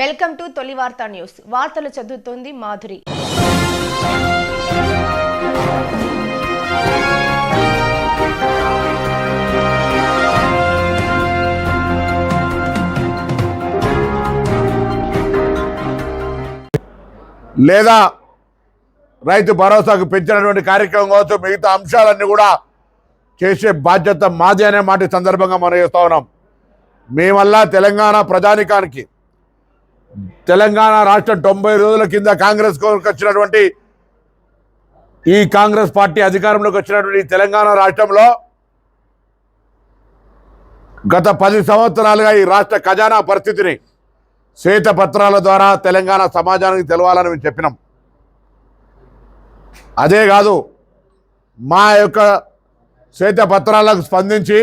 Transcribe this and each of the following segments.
Welcome to తొలి వార్తా news. వార్తలు చదువుతోంది మాధురి. లేదా రైతు భరోసాకు పెంచినటువంటి కార్యక్రమం కావచ్చు మిగతా అంశాలన్నీ కూడా చేసే బాధ్యత మాది అనే మాట సందర్భంగా మనం చేస్తా ఉన్నాం. మేమల్లా తెలంగాణ ప్రజానికానికి తెలంగాణ రాష్ట్రం తొంభై రోజుల కింద కాంగ్రెస్ కోరికి వచ్చినటువంటి ఈ కాంగ్రెస్ పార్టీ అధికారంలోకి వచ్చినటువంటి తెలంగాణ రాష్ట్రంలో గత పది సంవత్సరాలుగా ఈ రాష్ట్ర ఖజానా పరిస్థితిని శ్వేతపత్రాల ద్వారా తెలంగాణ సమాజానికి తెలవాలని మేము చెప్పినాం. అదే కాదు మా యొక్క శ్వేతపత్రాలకు స్పందించి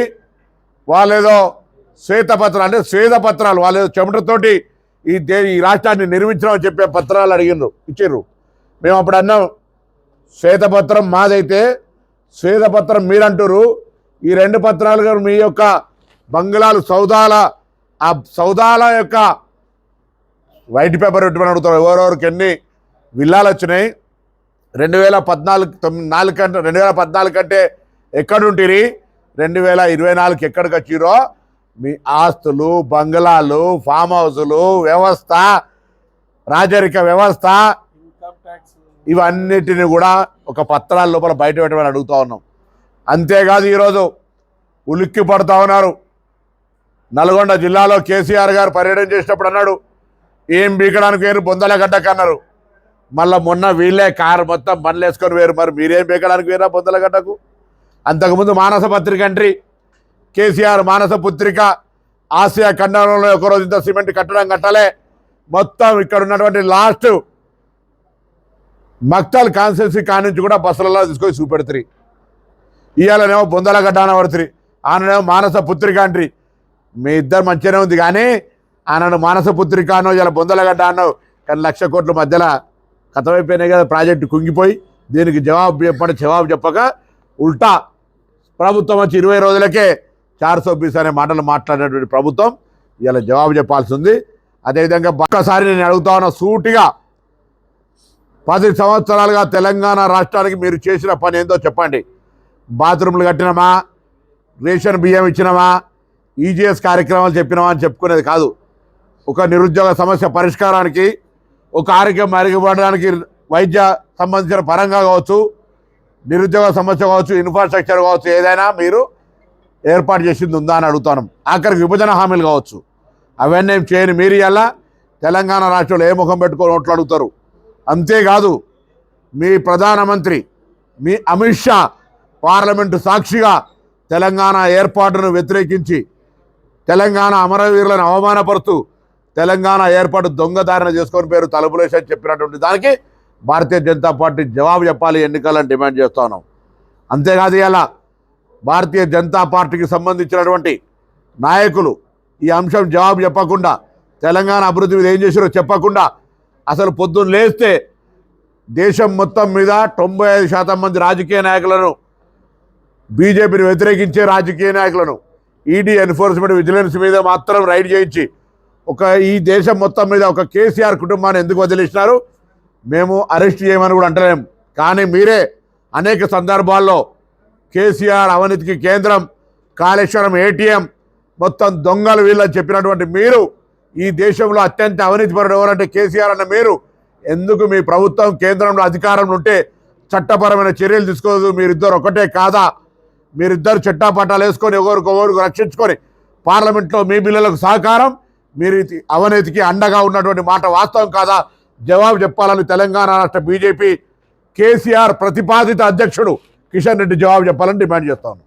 వాళ్ళేదో శ్వేతపత్రాలు అంటే శ్వేతపత్రాలు వాళ్ళు ఏదో చెమటతోటి ఈ దే ఈ రాష్ట్రాన్ని నిర్మించడం చెప్పే పత్రాలు అడిగిండ్రు. ఇచ్చారు మేము అప్పుడు అన్నాం శ్వేతపత్రం మాదైతే శ్వేతపత్రం మీరంటారు ఈ రెండు పత్రాలు మీ యొక్క బంగ్లాలు సౌదాల ఆ సౌదాల యొక్క వైట్ పేపర్ పెట్టుకుని అడుగుతారు ఎవరెవరికి ఎన్ని విల్లాలు వచ్చినాయి? రెండు వేల పద్నాలుగు తొమ్మిది నాలుగు కంటే రెండు వేల పద్నాలుగు కంటే ఎక్కడుంటిరి? రెండు వేల ఇరవై నాలుగు ఎక్కడికి వచ్చిరో మీ ఆస్తులు బంగ్లాలు ఫామ్ హౌసులు వ్యవస్థ రాజరిక వ్యవస్థ ఇవన్నిటిని కూడా ఒక పత్రాల లోపల బయట పెట్టమని అడుగుతా ఉన్నాం. అంతేకాదు ఈరోజు ఉలిక్కి పడుతూ ఉన్నారు. నల్గొండ జిల్లాలో కేసీఆర్ గారు పర్యటన చేసినప్పుడు అన్నాడు ఏం బీకడానికి వేరు బొందల గడ్డకు అన్నారు. మళ్ళీ మొన్న వీళ్ళే కారు మొత్తం బండ్లు వేసుకొని వేరు మరి మీరేం బీకడానికి వేరా బొందల గడ్డకు? అంతకుముందు మానస పత్రిక అంట్రీ కేసీఆర్ మానస పుత్రిక ఆసియా ఖండంలో ఒకరోజు ఇంత సిమెంట్ కట్టడం కట్టలే. మొత్తం ఇక్కడ ఉన్నటువంటి లాస్ట్ మక్తాల్ కాన్స్టెన్సీ కానించి కూడా బస్సులలో తీసుకొని చూపెడుతుంది ఇవాళనేమో బొందల గడ్డ అనబడుతుంది ఆననేమో మానస పుత్రిక అంట్రీ మీ ఇద్దరు మంచిగానే ఉంది కానీ ఆనను మానస పుత్రిక అనో ఇలా బొందలగడ్డ అనో కానీ లక్ష కోట్ల మధ్యలో కథమైపోయినాయి కదా ప్రాజెక్టు కుంగిపోయి. దీనికి జవాబు చెప్పండి జవాబు చెప్పక ఉల్టా. ప్రభుత్వం వచ్చి ఇరవై రోజులకే చార్ సోబీస్ అనే మాటలు మాట్లాడినటువంటి ప్రభుత్వం ఇలా జవాబు చెప్పాల్సి ఉంది అదేవిధంగా ఒక్కసారి నేను అడుగుతా ఉన్న సూటిగా పది సంవత్సరాలుగా తెలంగాణ రాష్ట్రానికి మీరు చేసిన పని ఏందో చెప్పండి. బాత్రూమ్లు కట్టినమా? రేషన్ బియ్యం ఇచ్చినమా? ఈజీఎస్ కార్యక్రమాలు చెప్పినామా అని చెప్పుకునేది కాదు. ఒక నిరుద్యోగ సమస్య పరిష్కారానికి ఒక ఆరోగ్యం మెరుగుపడడానికి వైద్య సంబంధించిన పరంగా కావచ్చు నిరుద్యోగ సమస్య కావచ్చు ఇన్ఫ్రాస్ట్రక్చర్ కావచ్చు ఏదైనా మీరు ఏర్పాటు చేసింది ఉందా అని అడుగుతాను. ఆఖరికి విభజన హామీలు కావచ్చు. అవన్నీ చేయని మీరు ఇలా తెలంగాణ రాష్ట్రంలో ఏ ముఖం పెట్టుకొని ఓట్లు అడుగుతారు. అంతేకాదు మీ ప్రధానమంత్రి మీ అమిత్ షా పార్లమెంటు సాక్షిగా తెలంగాణ ఏర్పాటును వ్యతిరేకించి తెలంగాణ అమరవీరులను అవమానపరుతూ తెలంగాణ ఏర్పాటు దొంగదారిన చేసుకొని పేరు తలుపులేసని చెప్పినటువంటి దానికి భారతీయ జనతా పార్టీ జవాబు చెప్పాలి ఎన్నికలను డిమాండ్ చేస్తున్నాం అంతేకాదు ఇలా భారతీయ జనతా పార్టీకి సంబంధించినటువంటి నాయకులు ఈ అంశం జవాబు చెప్పకుండా తెలంగాణ అభివృద్ధి మీద ఏం చేశారో చెప్పకుండా అసలు పొద్దున్న లేస్తే దేశం మొత్తం మీద తొంభై ఐదు శాతం మంది రాజకీయ నాయకులను బీజేపీని వ్యతిరేకించే రాజకీయ నాయకులను ఈడీ ఎన్ఫోర్స్మెంట్ విజిలెన్స్ మీద మాత్రం రైడ్ చేయించి ఒక ఈ దేశం మొత్తం మీద ఒక కేసీఆర్ కుటుంబాన్ని ఎందుకు వదిలేసినారు? మేము అరెస్ట్ చేయమని కూడా అంటలేం. కానీ మీరే అనేక సందర్భాల్లో కేసీఆర్ అవినీతికి కేంద్రం కాళేశ్వరం ఏటీఎం మొత్తం దొంగలు వీళ్ళని చెప్పినటువంటి మీరు ఈ దేశంలో అత్యంత అవినీతిపరుడు ఎవరంటే కేసీఆర్ అన్న మీరు. ఎందుకు మీ ప్రభుత్వం కేంద్రంలో అధికారంలో ఉంటే చట్టపరమైన చర్యలు తీసుకోదు? మీరిద్దరు ఒకటే కాదా? మీరిద్దరు చట్టాపట్టాలు వేసుకొని ఒకరికొకరికి రక్షించుకొని పార్లమెంట్లో మీ బిల్లులకు సహకారం మీరు ఇది అవినీతికి అండగా ఉన్నటువంటి మాట వాస్తవం కాదా? జవాబు చెప్పాలని తెలంగాణ రాష్ట్ర బీజేపీ కేసీఆర్ ప్రతిపాదిత అధ్యక్షుడు కిషన్ రెడ్డి జవాబు చెప్పాలని డిమాండ్ చేస్తాను.